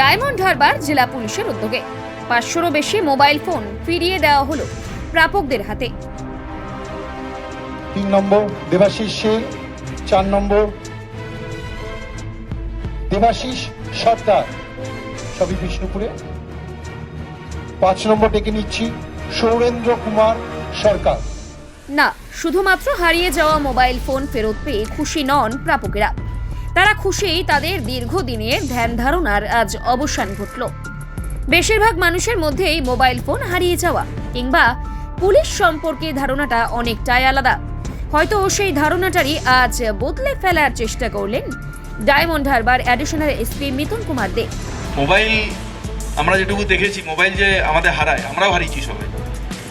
Diamond Harbour জেলা পুলিশের উদ্যোগে। পাঁচশোরও বেশি মোবাইল ফোন ফিরিয়ে দেওয়া হলো প্রাপকদের হাতে। তিন নম্বর দেবাশিস শেখ চার নম্বর দেবাশিস সর্দার সবই বিষ্ণুপুরে। পাঁচ নম্বর ডেকে নিচ্ছি সৌরেন্দ্র কুমার সরকার। না শুধুমাত্র হারিয়ে যাওয়া মোবাইল ফোন ফেরত পেয়ে খুশি নন প্রাপকেরা। তারা খুশি তাদের দীর্ঘদিনের ধ্যান ধারণার আজ অবসান ঘটল। বেশিরভাগ মানুষের মধ্যেই মোবাইল ফোন হারিয়ে যাওয়া কিংবা পুলিশ সম্পর্কে ধারণাটা অনেকটাই আলাদা। হয়তো সেই ধারণাটারই আজ বদলে ফেলার চেষ্টা করলেন Diamond Harbour additional SP Mithun Kumar De. Mobile আমরা যেটুকু দেখেছি, মোবাইল যে আমাদের হারায়, আমরাও হারিয়েছি সবাই।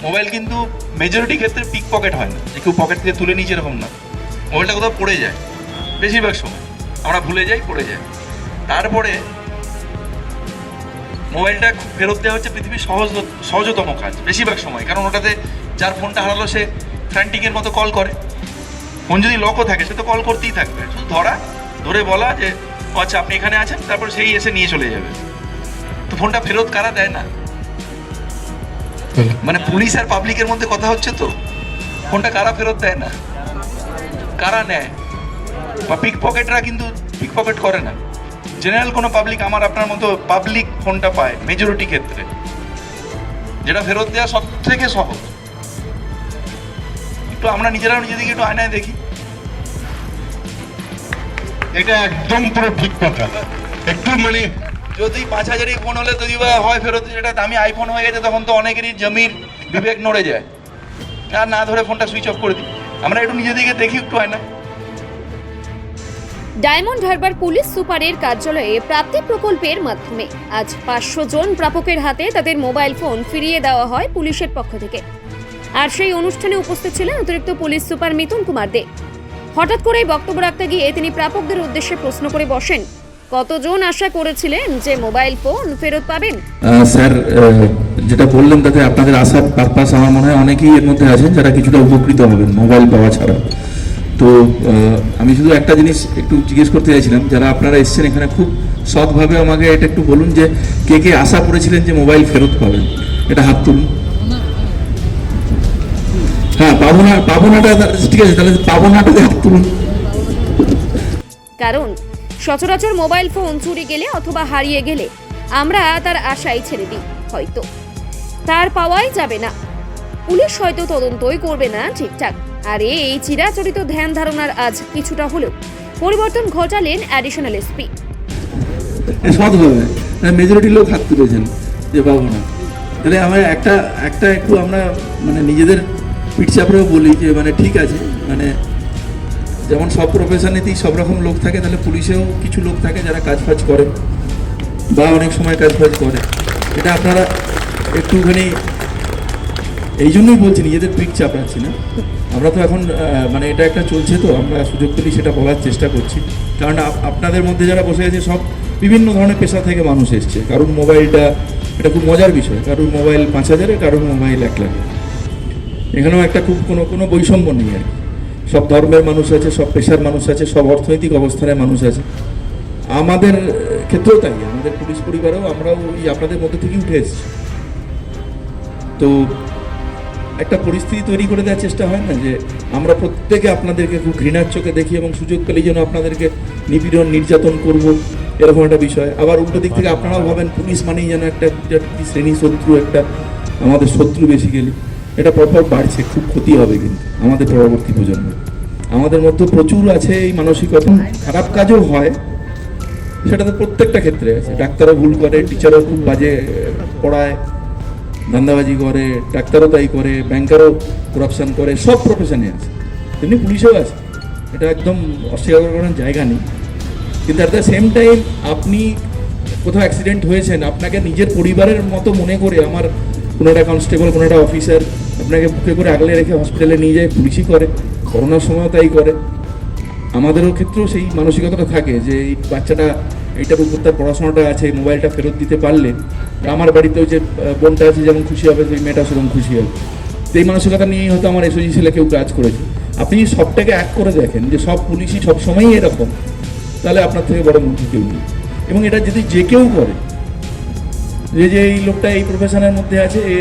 মোবাইল কিন্তু মেজরিটি ক্ষেত্রে পিক পকেট হয় না, যে কেউ পকেট থেকে তুলে নিয়েছে এরকম না। মোবাইলটা কোথাও পড়ে যায়, বেশিরভাগ সময়। আমরা ভুলে যাই পড়ে যাই। তারপরে মোবাইলটা ফেরত দেওয়া হচ্ছে পৃথিবীর সহজ সহজতম কাজ বেশিরভাগ সময়। কারণ ওটাতে যার ফোনটা হারালো সে ফ্র্যান্টিকের মতো কল করে। ফোন যদি লকও থাকে সে তো কল করতেই থাকবে। শুধু ধরা ধরে বলা যে "ও আচ্ছা আপনি এখানে আছেন তারপর সেই এসে নিয়ে চলে যাবে। তো ফোনটা ফেরত কারা দেয় না? মানে পুলিশ আর পাবলিকের মধ্যে কথা হচ্ছে তো? ফোনটা কারা ফেরত দেয় না? কারা নেয়? বা পিক পকেটরা কিন্তু পিক পকেট করে না। জেনারেল কোনো পাবলিক আমার আপনার মতো পাবলিক ফোনটা পায় মেজরিটি ক্ষেত্রে। যেটা ফেরত দেওয়া সব থেকে সহজ। একটু আমরা নিজেরাও নিজেদেরকে একটু আয়নায় দেখি। এটা একদম পুরো ঠিক কথা। একটু মানে যদি পাঁচ হাজারই ফোন হলে যদি বা হয় ফেরত যেটা দামি আইফোন হয়ে গেছে তখন তো অনেকেরই জমির বিবেক নড়ে যায়। আর না ধরে ফোনটা সুইচ অফ করে দিই। আমরা একটু নিজেদেরকে দেখি একটু হয় না ডায়মন্ড হারবার পুলিশ সুপারের কার্যালয়ে প্রাপ্তি প্রকল্পের মাধ্যমে আজ পাঁচশো জন প্রাপকের হাতে তাদের মোবাইল ফোন ফিরিয়ে দেওয়া হয় পুলিশের পক্ষ থেকে। আর সেই অনুষ্ঠানে উপস্থিত ছিলেন অতিরিক্ত পুলিশ সুপার মিথুন কুমার দে। হঠাৎ করেই বক্তব্য রাখতে গিয়ে তিনি প্রাপকদের উদ্দেশ্যে প্রশ্ন করে বসেন, কতজন আশা করেছিলেন যে মোবাইল ফোন ফেরত পাবেন? স্যার যেটা বললেন তাতে আপনাদের আশার পারপাস আমার মনে হয় অনেকেই এর মধ্যে আছেন যারা কিছুটা উপকৃত হবেন মোবাইল পাওয়া ছাড়া। তো আমি শুধু একটা জিনিস একটু জিজ্ঞেস করতে চাইছিলাম, যারা আপনারা এসছেন এখানে খুব সৎভাবে আমাকে এটা একটু বলুন যে, কে কে আশা করেছিলেন যে মোবাইল ফেরত পাবেন? এটা হাত তুলুন। হ্যাঁ পাবো না ঠিক আছে, তাহলে পাবো নাটাতে হাত তুলুন। কারণ, সচরাচর মোবাইল ফোন চুরি গেলে অথবা হারিয়ে গেলে আমরা তার আশাই ছেড়ে দিই, হয়তো। তার পাওয়াই যাবে না। পুলিশ হয়তো তদন্তই করবে না ঠিকঠাক। আর এই চিরাচরিত ধ্যান ধারণার আজ কিছুটা হলেও পরিবর্তন ঘটালেন অ্যাডিশনাল এসপি সৎভাবে মেজরিটি লোক হাত তুলেছেন যে পাবো না তাহলে আমার একটা একটা একটু আমরা মানে নিজেদের পিঠচাপড়েও বলি যে মানে ঠিক আছে মানে যেমন সব প্রফেশনেতেই সব রকম লোক থাকে, তাহলে পুলিশেও কিছু লোক থাকে যারা কাজ ফাজ করে বা অনেক সময় কাজ ফাজ করে। এটা আপনারা একটুখানি, এই জন্যই বলছি, নিজেদের পিক চাপড়াচ্ছি না। আমরা তো এখন মানে এটা একটা চলছে তো, আমরা সুযোগ পেলেই সেটা বলার চেষ্টা করছি। কারণ আপনাদের মধ্যে যারা বসে আছে, সব বিভিন্ন ধরনের পেশা থেকে মানুষ এসছে। কারুর মোবাইলটা, এটা খুব মজার বিষয়। কারুর মোবাইল পাঁচ হাজারে, কারুর মোবাইল এক লাখে। এখানেও একটা খুব, কোনো কোনো বৈষম্য নেই আর সব ধর্মের মানুষ আছে, সব পেশার মানুষ আছে, সব অর্থনৈতিক অবস্থানের মানুষ আছে। আমাদের ক্ষেত্রেও তাই, আমাদের পুলিশ পরিবারেও আমরাও ওই আপনাদের মধ্যে থেকেই উঠে এসেছি। তো একটা পরিস্থিতি তৈরি করে দেওয়ার চেষ্টা হয় না যে আমরা প্রত্যেকে আপনাদেরকে খুব ঘৃণার চোখে দেখি এবং সুযোগ পেলেই যেন আপনাদেরকে নিপীড়ন, নির্যাতন করব, এরকম একটা বিষয়। আবার উল্টো দিক থেকে আপনারাও ভাবেন, পুলিশ মানেই যেন একটা শ্রেণি শত্রু, একটা আমাদের শত্রু বেসিক্যালি এটা পরপর বাড়ছে, খুব ক্ষতি হবে কিন্তু আমাদের পরবর্তী প্রজন্ম। আমাদের মধ্যে প্রচুর আছে এই মানসিকতা। খারাপ কাজও হয়, সেটা তো প্রত্যেকটা ক্ষেত্রে আছে। ডাক্তারও ভুল করে, টিচারও খুব বাজে পড়ায়। ধান্দাবাজি করে ডাক্তারও তাই করে ব্যাংকারও করাপশন করে, সব প্রফেশনে আছে। তেমনি পুলিশেও আছে। এটা একদম অস্বীকার করার জায়গা নেই। কিন্তু অ্যাট দ্য সেম টাইম আপনি কোথাও অ্যাক্সিডেন্ট হয়েছেন, আপনাকে নিজের পরিবারের মতো মনে করে আমার কোনো একটা কনস্টেবল কোনো একটা অফিসার আপনাকে বুকে করে আগলে রেখে হসপিটালে নিয়ে যায়, পুলিশই করে করোনার সময়ও তাই করে। আমাদেরও ক্ষেত্রেও সেই মানসিকতাটা থাকে যে এই বাচ্চাটা, এইটার উপর তার পড়াশোনাটা আছে মোবাইলটা ফেরত দিতে পারলে আমার বাড়িতেও যে বোনটা আছে যেমন খুশি হবে সেই মেয়েটা সেরকম খুশি হবে। তো এই মানসিকতা নিয়েই হয়তো আমার এসওজি ছেলে কেউ কাজ করেছে। আপনি সবটাকে এক করে দেখেন, যে সব পুলিশই সবসময়ই এরকম, তাহলে আপনার থেকে বড় মূর্খ কেউ নেই। এবং এটা যদি যে কেউ করে, যে যে এই লোকটা এই প্রফেশনের মধ্যে আছে এ,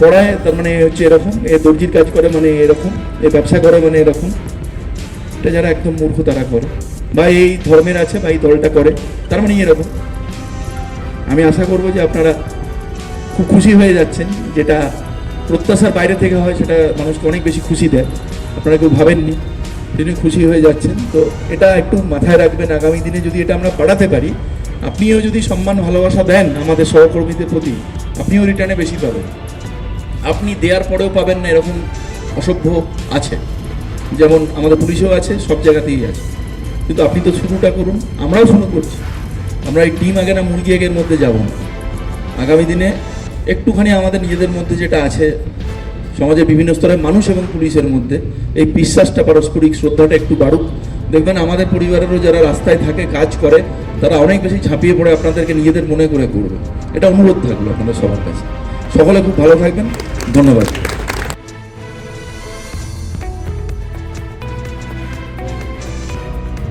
পড়ায়, তার মানে হচ্ছে এরকম, এ দর্জির কাজ করে মানে এরকম, এ ব্যবসা করে মানে এরকম, এটা যারা একদম মূর্খ তারা করে। বা এই ধর্মের আছে বা এই দলটা করে, তার মানে এরকম। আমি আশা করব যে আপনারা খুব খুশি হয়ে যাচ্ছেন। যেটা প্রত্যাশার বাইরে থেকে হয়, সেটা মানুষকে অনেক বেশি খুশি দেয়। আপনারা কেউ ভাবেননি, তিনি খুশি হয়ে যাচ্ছেন। তো এটা একটু মাথায় রাখবেন, আগামী দিনে যদি এটা আমরা বাড়াতে পারি, আপনিও যদি সম্মান, ভালোবাসা দেন আমাদের সহকর্মীদের প্রতি, আপনিও রিটার্নে বেশি পাবেন। আপনি দেওয়ার পরেও পাবেন না এরকম অসভ্য আছে। যেমন আমাদের পুলিশেও আছে, সব জায়গাতেই আছে। কিন্তু আপনি তো শুরুটা করুন, আমরাও শুরু করছি। আমরা এই ডিম আগে না মুরগি আগের মধ্যে যাব। না আগামী দিনে একটুখানি আমাদের নিজেদের মধ্যে যেটা আছে, সমাজের বিভিন্ন স্তরের মানুষ এবং পুলিশের মধ্যে, এই বিশ্বাসটা পারস্পরিক শ্রদ্ধাটা একটু বাড়ুক। দেখবেন আমাদের পরিবারেরও যারা রাস্তায় থাকে, কাজ করে, তারা অনেক বেশি ঝাঁপিয়ে পড়ে আপনাদেরকে নিজেদের মনে করে করবে। এটা অনুরোধ থাকল আপনাদের সবার কাছে। সকলে খুব ভালো থাকবেন। ধন্যবাদ।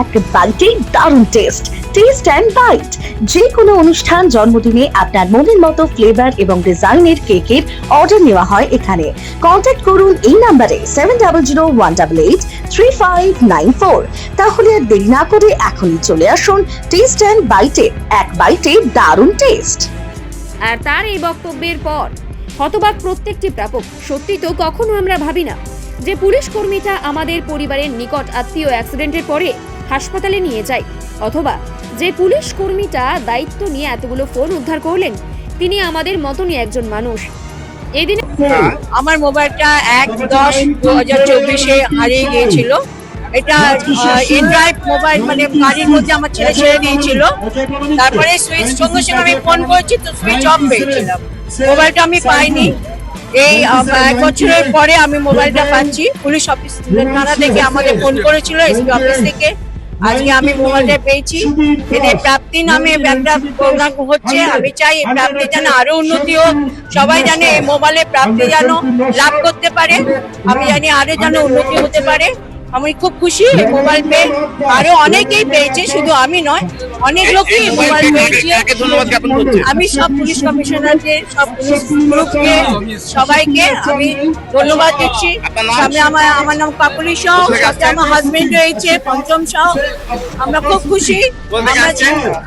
এক বাইটেই দারুণ টেস্ট টেস্ট অ্যান্ড বাইট যে কোনো অনুষ্ঠান, জন্মদিনে আপনার মনের মতো ফ্লেভার এবং ডিজাইনের কেকের অর্ডার নেওয়া হয় এখানে। কন্ট্যাক্ট করুন এই নাম্বারে seven double zero one double eight three five nine four তাহলে আর দেরি না করে এখনই চলে আসুন টেস্ট অ্যান্ড বাইটে এক বাইটে দারুণ টেস্ট আর তার এই বক্তব্যের পর হতবাক প্রত্যেকটি প্রাপক, সত্যি তো কখনো আমরা ভাবি না। যে পুলিশ কর্মীটা আমাদের পরিবারের নিকট আত্মীয় অ্যাক্সিডেন্টের পরে হাসপাতালে নিয়ে যায় অথবা যে পুলিশ কর্মীটা দায়িত্ব নিয়ে এতগুলো ফোন উদ্ধার করলেন তিনি আমাদের মতনই একজন মানুষ। এদিন আমার মোবাইলটা এক দশ দু হাজার চব্বিশে হারিয়ে গিয়েছিল। এটা এন্ড্রয়েড মোবাইল মানে গাড়ির মধ্যে আমার ছেলে ছেড়ে দিয়েছিল। তারপরে সুইচ সঙ্গে সঙ্গে আমি ফোন করেছি তো সুইচ অফ পেয়েছিলাম। মোবাইলটা আমি পাইনি। এই এক বছরের পরে আমি মোবাইলটা পাচ্ছি। পুলিশ অফিস থানা থেকে আমাদের ফোন করেছিল এসপি অফিস থেকে। আজকে আমি মোবাইলটা পেয়েছি। এদের প্রাপ্তি নামে একটা প্রোগ্রাম হচ্ছে। আমি চাই এই প্রাপ্তি যেন আরও উন্নতি হোক। সবাই জানে এই মোবাইলে প্রাপ্তি যেন লাভ করতে পারে। আমি জানি আরও যেন উন্নতি হতে পারে। আমি খুব খুশি মোবাইল পেয়ে আরও অনেকেই পেয়েছে শুধু আমি নয় অনেক লোকই মোবাইল পেয়েছে। আমি সব পুলিশ কমিশনারদের সব পুলিশ গ্রুপকে সবাইকে আমি ধন্যবাদ দিচ্ছি। সামনে আমার আমার নাম কাকুলি সাহ সাথে আমার হাজবেন্ড রয়েছে পঞ্চম সাহ। আমরা খুব খুশি।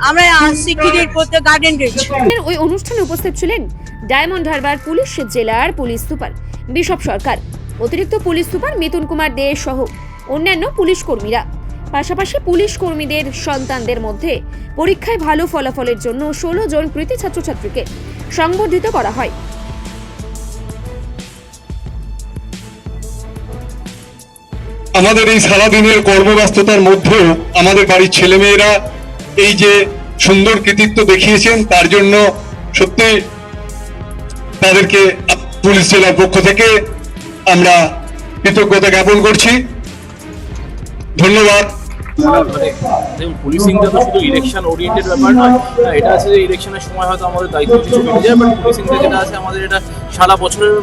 আমরা সিকিউরিটির করতে গার্ডেন রয়েছে। ওই অনুষ্ঠানে উপস্থিত ছিলেন ডায়মন্ড হারবার পুলিশ জেলার পুলিশ সুপার বিশপ সরকার অতিরিক্ত পুলিশ সুপার মিথুন কুমার দে সহ অন্যান্য পুলিশ কর্মীরা। পাশাপাশি পুলিশ কর্মীদের সন্তানদের মধ্যে পরীক্ষায় ভালো ফলাফলের জন্য ষোলো জন কৃতি ছাত্রছাত্রীকে সংবর্ধিত করা হয়। আমাদের এই সারাদিনের কর্মব্যস্ততার মধ্যেও আমাদের বাড়ির ছেলেমেয়েরা এই যে সুন্দর কৃতিত্ব দেখিয়েছেন, তার জন্য সত্যি তাদেরকে পুলিশ জেলার পক্ষ থেকে আমরা কৃতজ্ঞতা জ্ঞাপন করছি। ধন্যবাদ। তো শুধু ইলেকশন ব্যাপার নয়। হ্যাঁ, এটা যে ইলেকশনের সময় হয়তো আমাদের দায়িত্ব বেড়ে যায় বাট যেটা আছে আমাদের এটা সারা বছরের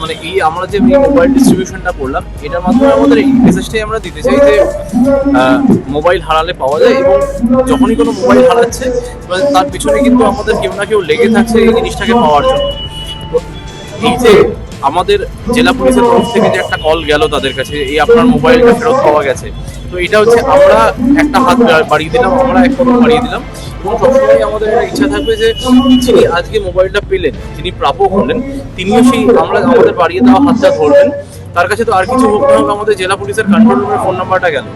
মানে আমরা যে মোবাইল ডিস্ট্রিবিউশনটা করলাম এটার মাধ্যমে আমাদের এই মেসেজটাই আমরা দিতে চাই যে মোবাইল হারালে পাওয়া যায় এবং যখনই কোনো মোবাইল হারাচ্ছে তার পিছনে কিন্তু আমাদের কেউ না কেউ লেগে থাকছে এই জিনিসটাকে পাওয়ার জন্য। এই যে আমাদের জেলা পুলিশের তরফ থেকে যে একটা কল গেল তাদের কাছে, এই আপনার মোবাইলটা ফেরত পাওয়া গেছে। তো এটা হচ্ছে আমরা একটা হাত বাড়িয়ে দিলাম, আমরা এক কদম বাড়িয়ে দিলাম। এবং সবসময় আমাদের একটা ইচ্ছা থাকবে যে যিনি আজকে মোবাইলটা পেলেন, যিনি প্রাপক হলেন, তিনিও সেই আমরা আমাদের বাড়িয়ে দেওয়া হাতটা ধরবেন। তার কাছে তো আর কিছু হোক না হোক, আমাদের জেলা পুলিশের কন্ট্রোল রুমের ফোন নাম্বারটা গেল।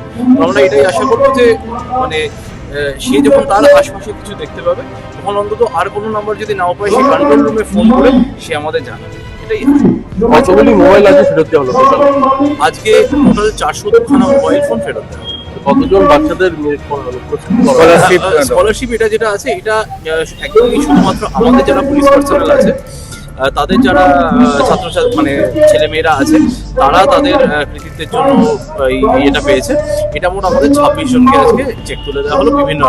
আমরা এটাই আশা করব যে মানে সে যখন তার আশপাশে কিছু দেখতে পাবে তখন অন্তত আর কোনো নাম্বার যদি নাও পায় সে কন্ট্রোল রুমে ফোন করে সে আমাদের জানাবে। এটাই কতগুলি মোবাইল আছে ফেরত দেওয়া হলো আজকে টোটাল চারশো দুখানা মোবাইল ফোন ফেরত দেওয়া কতজন বাচ্চাদের স্কলারশিপ স্কলারশিপ এটা যেটা আছে এটা একদমই শুধুমাত্র আমাদের যারা পুলিশ পার্সোনাল আছে তাদের যারা ছাত্রছাত্রী মানে ছেলেমেয়েরা আছে, তারা তাদের কৃতিত্বের জন্য এই এটা পেয়েছে। এটা মোট আমাদের ছাব্বিশ জনকে আজকে চেক তুলে দেওয়া হলো, বিভিন্ন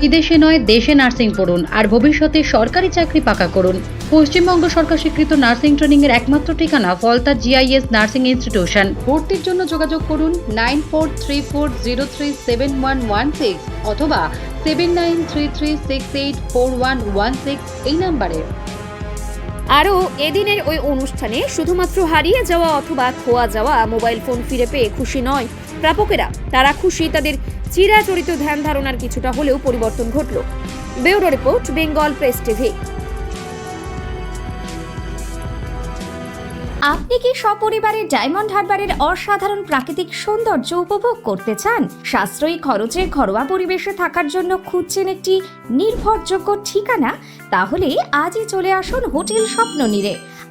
বিদেশে নয় দেশে নার্সিং পড়ুন আর ভবিষ্যতে সরকারি চাকরি পাকা করুন। পশ্চিমবঙ্গ সরকার স্বীকৃত নার্সিং ট্রেনিং এর একমাত্র ঠিকানা ফলতা জিআইএস নার্সিং ইনস্টিটিউশন ভর্তির জন্য যোগাযোগ করুন nine four three four zero three seven one one six অথবা seven nine three three six eight four one one six এই নাম্বারে। আরও এদিনের ওই অনুষ্ঠানে শুধুমাত্র হারিয়ে যাওয়া অথবা খোয়া যাওয়া মোবাইল ফোন ফিরে পেয়ে খুশি নয়। প্রাপকেরা, তারা খুশি তাদের চিরাচরিত ধ্যান ধারণার কিছুটা হলেও পরিবর্তন ঘটল। Bureau report, Bengal press TV. আপনি কি সপরিবারে ডায়মন্ড হারবারের অসাধারণ প্রাকৃতিক সৌন্দর্য উপভোগ করতে চান? সাশ্রয়ী খরচে ঘরোয়া পরিবেশে থাকার জন্য খুঁজছেন একটি নির্ভরযোগ্য ঠিকানা? তাহলে আজই চলে আসুন হোটেল স্বপ্ন স্বপ্ননীরে।